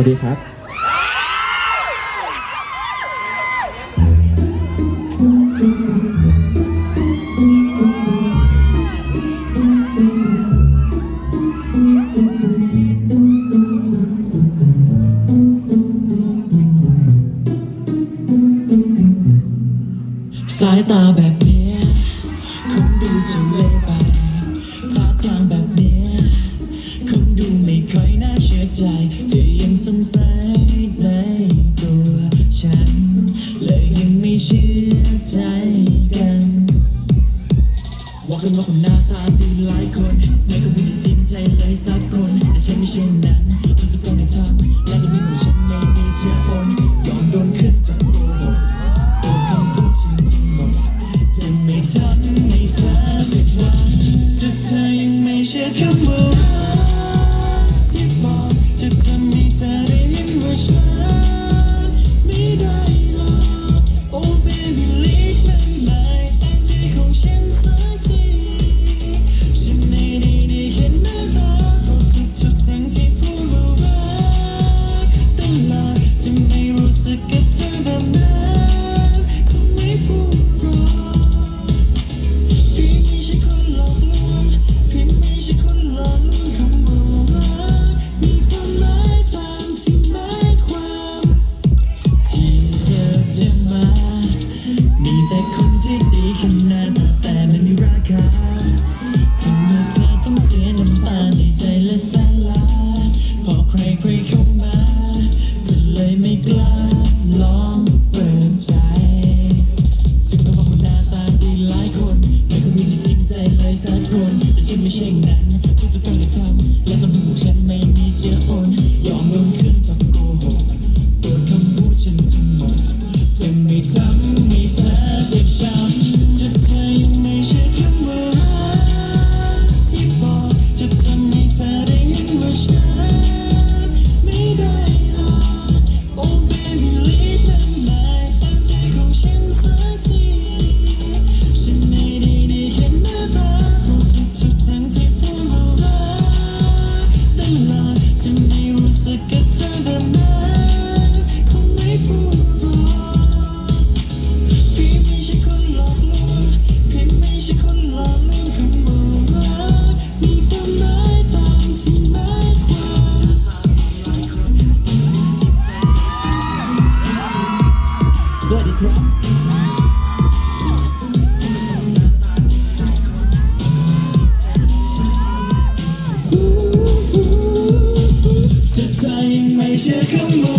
ัสดีครับสายตาแบบนี้คงดูจะเละไปท่าทางแบบ ดูไม่ค่อยน่าเชื่อใจแต่ยังสงสัยในตัวฉัน เลยยังไม่เชื่อใจกันว่ากันว่าคนหน้าตาดีหลายคนไม่ก็มีแต่จริงใจเลยสักคน แต่ฉันไม่เช่นนั้นทุกทุกคนในทำและในมือของฉันไม่มีเชื้อคนยอมโดนขึ้นจากโกหกตัวคำพูดฉันจริงหมดจะไม่ทำให้เธอผิดหวังถ้าเธอยังไม่เชื่อคำว่า time. จะใจไม่เชื่อคำ